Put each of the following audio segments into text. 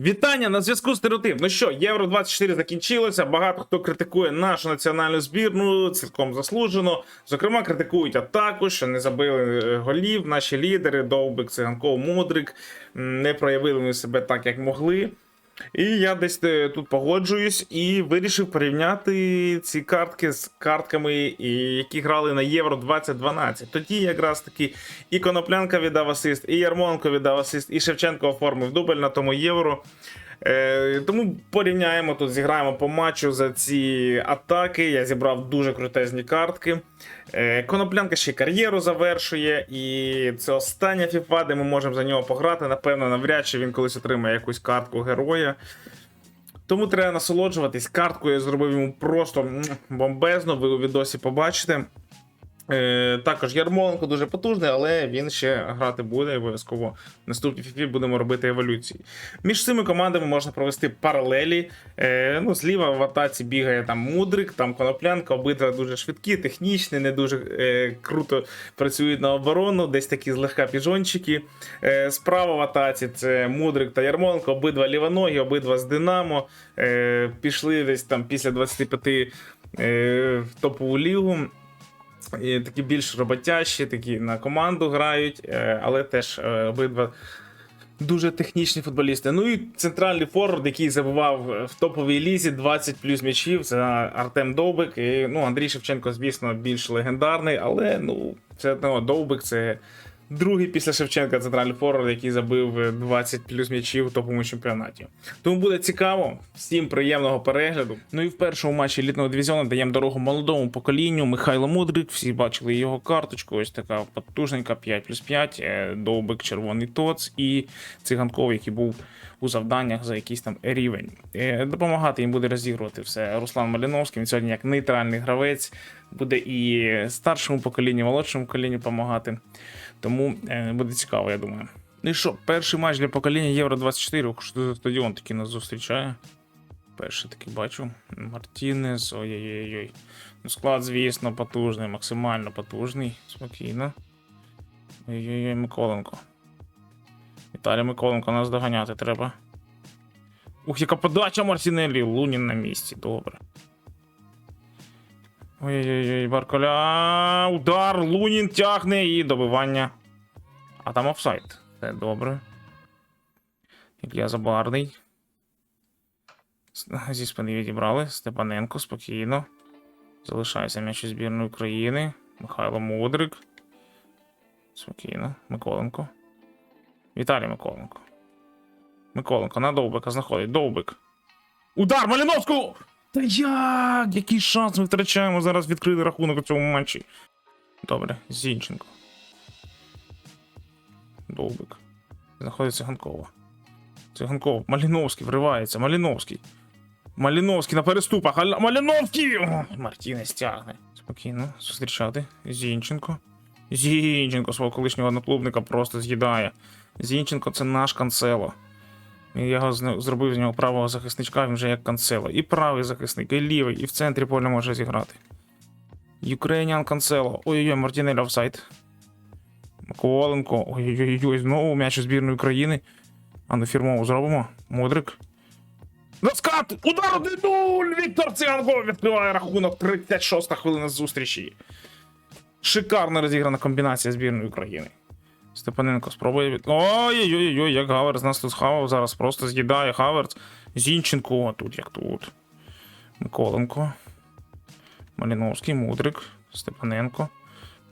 Вітання на зв'язку стереотип. Ну що, Євро 24 закінчилося. Багато хто критикує нашу національну збірну, цілком заслужено. Зокрема, критикують атаку, що не забили е, голів. Наші лідери, Довбик, Циганков, Мудрик не проявили вони себе так, як могли. І я десь е, тут погоджуюсь і вирішив порівняти ці картки з картками, які грали на Євро 2012. Тоді якраз таки і Коноплянка віддав асист, і Ярмонко віддав асист, і Шевченко оформив дубль на тому євро. Е, тому порівняємо тут, зіграємо по матчу за ці атаки. Я зібрав дуже крутезні картки. Е, Коноплянка ще кар'єру завершує, і це остання фіфа, де ми можемо за нього пограти. Напевно, навряд чи він колись отримає якусь картку героя. Тому треба насолоджуватись. Картку я зробив йому просто бомбезно, ви у відосі побачите. Е, також Ярмоленко дуже потужний, але він ще грати буде обов'язково. В наступній фіфі будемо робити еволюції. Між цими командами можна провести паралелі. Е, ну, зліва в атаці бігає там Мудрик, там Коноплянка, обидва дуже швидкі, технічні, не дуже е, круто працюють на оборону, десь такі злегка піжончики. Е, справа в атаці це Мудрик та Ярмоленко, обидва лівоногі, обидва з Динамо. Е, пішли десь там після 25 е, в топову лігу. І такі більш роботящі, такі на команду грають, е, але теж е, обидва дуже технічні футболісти. Ну і центральний форвард, який забував в топовій лізі 20 плюс м'ячів, це Артем Довбик. І, ну, Андрій Шевченко, звісно, більш легендарний, але ну, це одно Довбик це. Другий після Шевченка центральний форвард, який забив 20 плюс м'ячів в топовому чемпіонаті. Тому буде цікаво. Всім приємного перегляду. Ну і в першому матчі елітного дивізіону даємо дорогу молодому поколінню. Михайло Мудрик. Всі бачили його карточку. Ось така потужненька 5 плюс 5. е, Довбик, червоний тоц і циганков, який був у завданнях за якийсь там рівень. Е, Допомагати їм буде розігрувати все Руслан Маліновський. Він сьогодні як нейтральний гравець буде і старшому поколінню, молодшому поколінню допомагати. Тому е, буде цікаво, я думаю. Ну і що, перший матч для покоління Євро 24. Ох, що стадіон такий нас зустрічає. Перший такий бачу. Мартінес, ой-ой-ой. Ну, склад, звісно, потужний, максимально потужний. Спокійно. Ой-ой-ой, Миколенко. Віталій Миколенко, нас доганяти треба. Ух, яка подача Мартінелі. Лунін на місці, добре. Ой-ой-ой, Барколя. Удар, Лунін тягне і добивання. А там офсайд. Це добре. Ілля Забарний. Зі спини відібрали. Степаненко спокійно. Залишається м'яч збірної України. Михайло Мудрик. Спокійно. Миколенко. Віталій Миколенко. Миколенко на Довбика знаходить. Довбик. Удар Маліновську! Та як? Який шанс ми втрачаємо зараз відкрити рахунок у цьому матчі? Добре, Зінченко. Довбик. Знаходиться Циганкова. Циганков. Маліновський вривається. Маліновський. Маліновський на переступах. Аля- Маліновський! О, Мартінес тягне. Спокійно, зустрічати. Зінченко. Зінченко свого колишнього одноклубника просто з'їдає. Зінченко це наш канцело. Я його зробив з нього правого захисничка, він вже як канцело. І правий захисник, і лівий, і в центрі поля може зіграти. Ukrainian Канцело. Ой-ой-ой, Мартінель офсайд. Миколенко. Ой-ой-ой, знову м'яч у збірної України. А ну фірмову зробимо. Мудрик. Наскат! Удар 1-0! Віктор Циганков відкриває рахунок 36 хвилина зустрічі. Шикарно розіграна комбінація збірної України. Степаненко спробує від. Ой-ой-ой, як Гаверс нас тут схавав, зараз просто з'їдає Хаверс. Зінченко, о, тут як тут. Миколенко. Маліновський, Мудрик, Степаненко.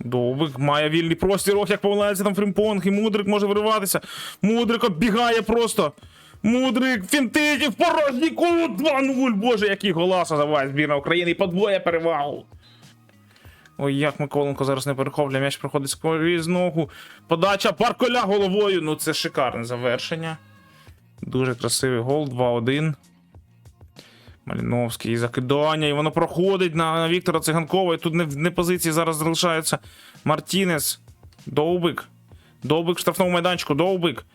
Довбик має вільний простір, ох, як помиляється там Фрімпонг, і Мудрик може вириватися. Мудрик оббігає просто. Мудрик, фінтить, в порожній кут 2-0. Боже, який голаса забиває збірна України і подвоє перевагу. Ой, як Миколенко зараз не перехоплює, м'яч проходить скорість ногу. Подача Парколя головою. Ну це шикарне завершення. Дуже красивий гол, 2-1. Маліновський закидання, і воно проходить на Віктора Циганкова. І тут не, не позиції зараз залишаються Мартінес. Довбик. Довбик в штрафному майданчику. Довбик.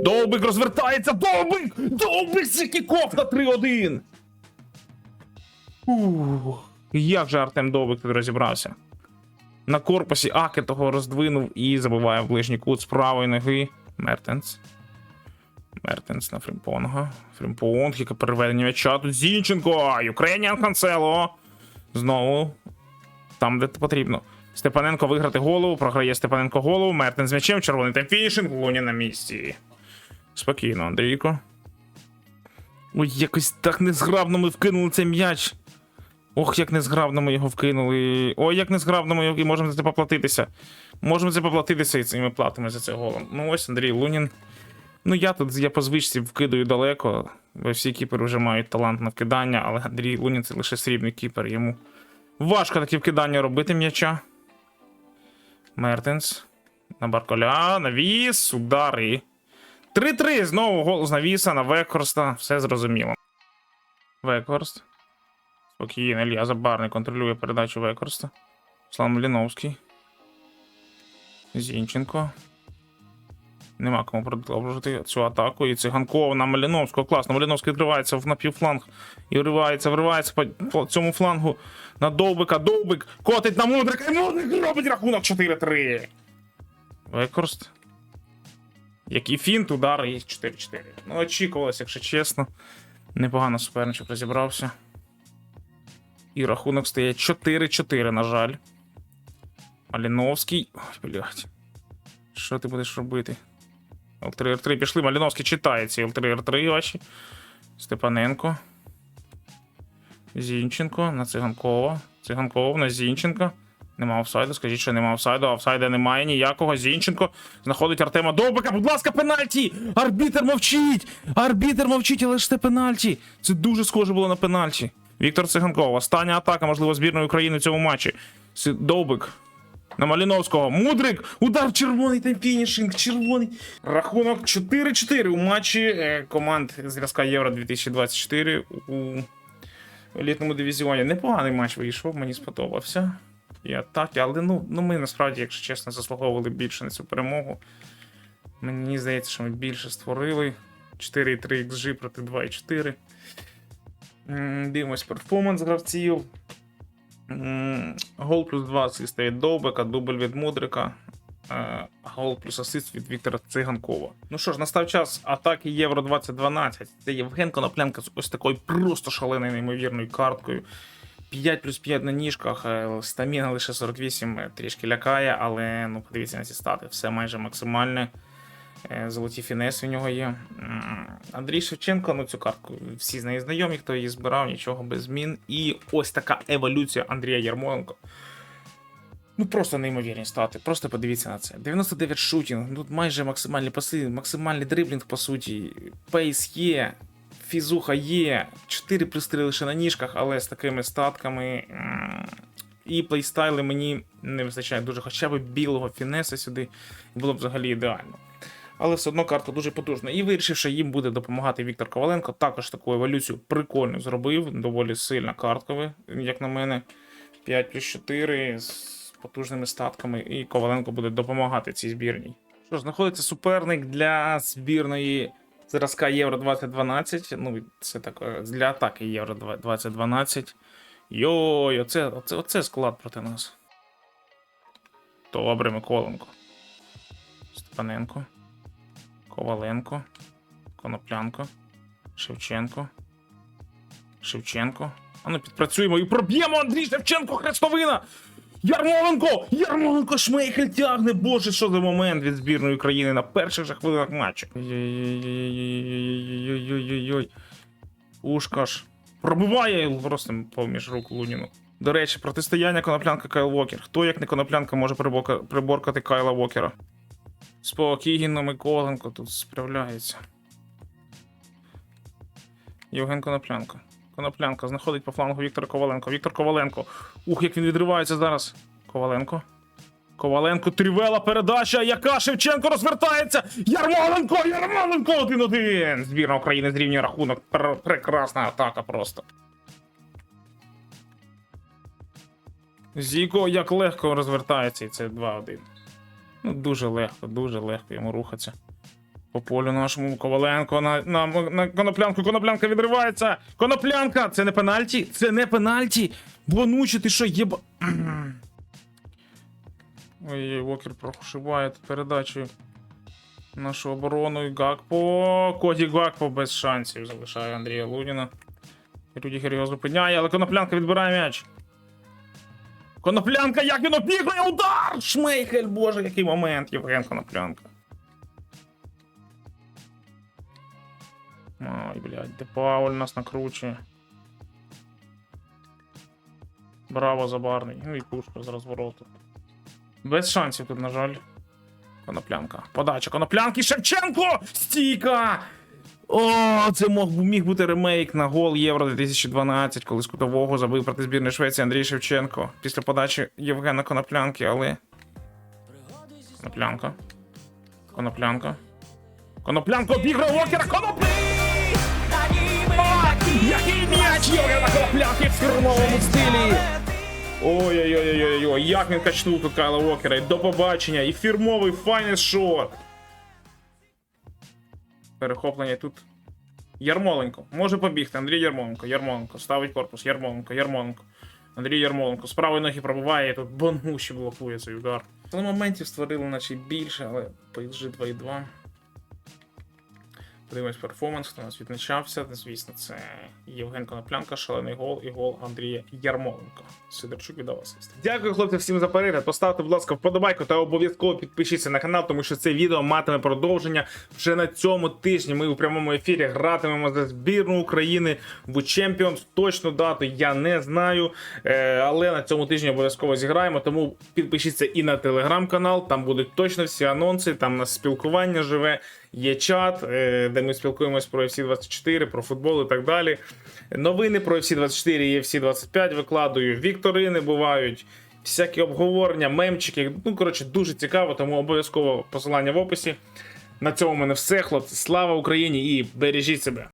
Довбик розвертається. Довбик! Довбик це на 3-1. Ух. Як же Артем Довбик тут розібрався? На корпусі Аки того роздвинув і забиває в ближній кут з правої ноги. Мертенс. Мертенс на Фрімпонга. Фрімпонг, яке переведення м'яча. Тут Зінченко! Юкрейніан Канцело. Знову. Там, де потрібно. Степаненко виграти голову, програє Степаненко голову, Мертен з м'ячем, червоний тайм фінішинг, Луні на місці. Спокійно, Андрійко. Ой, якось так незграбно ми вкинули цей м'яч. Ох, як незграбно ми його вкинули. Ой, як незграбно ми його і можемо за це поплатитися. Можемо за це поплатитися і цими платимо за це голом. Ну ось Андрій Лунін. Ну я тут я по звичці вкидаю далеко, бо всі кіпери вже мають талант на вкидання, але Андрій Лунін це лише срібний кіпер. Йому важко такі вкидання робити м'яча. Мертенс. На Барколя, навіс, удари. 3-3. Знову гол з навіса на Векхорста. Все зрозуміло. Векхорст. Спокійно, Ілья Забарний контролює передачу Векхорста. Слава Маліновський. Зінченко. Нема кому продовжити цю атаку. І циганков на Маліновського. Класно. Маліновський відкривається в напівфланг. І вривається, вривається по, цьому флангу на Довбика. Довбик котить на Мудрика. І Мудрик робить рахунок 4-3. Векхорст. Який фінт, удар і 4-4. Ну, очікувалось, якщо чесно. Непогано суперничок розібрався. І рахунок стає 4-4, на жаль. Маліновський. Ой, блядь. Що ти будеш робити? Л3Р3 пішли. Маліновський читає ці Л3Р3 ваші. Степаненко. Зінченко на Циганкова. Циганков на Зінченка. Нема офсайду, скажіть, що нема офсайду, офсайда немає ніякого. Зінченко знаходить Артема Довбика. Будь ласка, пенальті! Арбітер мовчить! Арбітер мовчить, але ж це пенальті. Це дуже схоже було на пенальті. Віктор Циганков. Остання атака, можливо, збірної України в цьому матчі. Довбик. На Маліновського. Мудрик! Удар червоний та фінішинг. Червоний. Рахунок 4-4 у матчі е, команд зразка Євро 2024 у елітному дивізіоні. Непоганий матч вийшов, мені сподобався. І атаки, але ну, ну ми насправді, якщо чесно, заслуговували більше на цю перемогу. Мені здається, що ми більше створили. 4,3 XG проти 2,4. Дивимось перформанс гравців. Гол плюс 2 асиста від Довбека, дубль від Мудрика. е, Гол плюс асист від Віктора Циганкова. Ну що ж, настав час атаки Євро 2012. Це Євген Коноплянка з ось такою просто шаленою неймовірною карткою. 5 плюс 5 на ніжках, е, стаміна лише 48, е, трішки лякає, але ну подивіться на ці стати, все майже максимальне. Е, Золоті фінеси в нього є. Андрій Шевченко, ну цю картку всі з нею знайомі, хто її збирав, нічого без змін. І ось така еволюція Андрія Ярмоленко. Ну просто неймовірні стати. Просто подивіться на це. 99 шутінг, ну майже максимальні паси, максимальний дриблінг, по суті. Пейс є, фізуха є, 4 плюс 3 лише на ніжках, але з такими статками. І плейстайли мені не вистачає дуже хоча б білого фінеса сюди. Було б взагалі ідеально. Але все одно карта дуже потужна. І вирішив, що їм буде допомагати Віктор Коваленко. Також таку еволюцію прикольно зробив. Доволі сильна картка, як на мене. 5 плюс 4 з потужними статками, і Коваленко буде допомагати цій збірній. Що ж, знаходиться суперник для збірної зразка Євро 2012. Ну, це так е, для атаки Євро 2012. Йой, оце, оце, оце склад проти нас. Добре, Миколенко. Степаненко. Коваленко, Коноплянко, Шевченко. Шевченко. А ну підпрацюємо і проб'ємо Андрій Шевченко Хрестовина! Ярмоленко! Ярмоленко Шмейхель тягне! Боже, що за момент від збірної України на перших же хвилинах матчу. Ой-ой-ой. Ушкаш. Пробиває просто поміж рук Луніну. До речі, протистояння коноплянка Кайл Вокер. Хто як не коноплянка може приборкати Кайла Вокера? Спокійно, Миколенко тут справляється. Євген Коноплянка. Коноплянка знаходить по флангу Віктора Коваленко. Віктор Коваленко. Ух, як він відривається зараз. Коваленко. Коваленко, трівела передача, яка Шевченко розвертається. Ярмоленко! Ярмоленко! 1-1! Збірна України зрівнює рахунок. Пр- прекрасна атака просто. Зіко як легко розвертається, і це 2-1. Ну, дуже легко, дуже легко йому рухатися. По полю нашому Коваленко на, на, на коноплянку. Коноплянка відривається. Коноплянка! Це не пенальті! Це не пенальті! Бонучі, ти що, єба. Ой, Вокер прошиває тут передачею. нашу оборону Гакпо. Коді Гакпо без шансів залишає Андрія Луніна. Рюдігер його зупиняє, але коноплянка відбирає м'яч. Коноплянка, як він обігрує удар! Шмейхель, боже, який момент, Євген Коноплянка. Ой, блядь, де Пауль нас накручує. Браво, забарний. Ну і пушка з розвороту. Без шансів тут, на жаль. Коноплянка. Подача коноплянки. Шевченко! Стійка! О, це міг бути ремейк на гол Євро 2012, коли з кутового забив проти збірної Швеції Андрій Шевченко після подачі Євгена Коноплянки, але. Коноплянка. Коноплянка. Коноплянка обіграє Вокера! Коноплянка! Який м'яч Євгена Коноплянки в фірмовому стилі! Ой-ой-ой-ой-ой, як він качнув тут Кайла Уокера. До побачення, і фірмовий файнес шот. Перехоплення тут. Ярмоленко. Може побігти. Андрій Ярмоленко. Ярмоленко. Ставить корпус. Ярмоленко. Ярмоленко. Андрій Ярмоленко. З правої ноги пробиває, і тут Бонгуші блокує цей удар. На моментів створили наче більше, але PSG 2-2. Подивимось перформанс, хто нас відзначався. Звісно, це Євген Коноплянка, шалений гол і гол Андрія Ярмоленко. Сидорчук віддав асист. Дякую, хлопці, всім за перегляд. Поставте, будь ласка, вподобайку та обов'язково підпишіться на канал, тому що це відео матиме продовження. Вже на цьому тижні ми у прямому ефірі гратимемо за збірну України в Champions. Точну дату я не знаю. Е, але на цьому тижні обов'язково зіграємо. Тому підпишіться і на телеграм-канал. Там будуть точно всі анонси. Там у нас спілкування живе. Є чат, е, де ми спілкуємось про FC 24, про футбол і так далі. Новини про FC 24 і FC 25 викладую. Вікторини бувають, всякі обговорення, мемчики. Ну, коротше, дуже цікаво, тому обов'язково посилання в описі. На цьому в мене все, хлопці. Слава Україні і бережіть себе!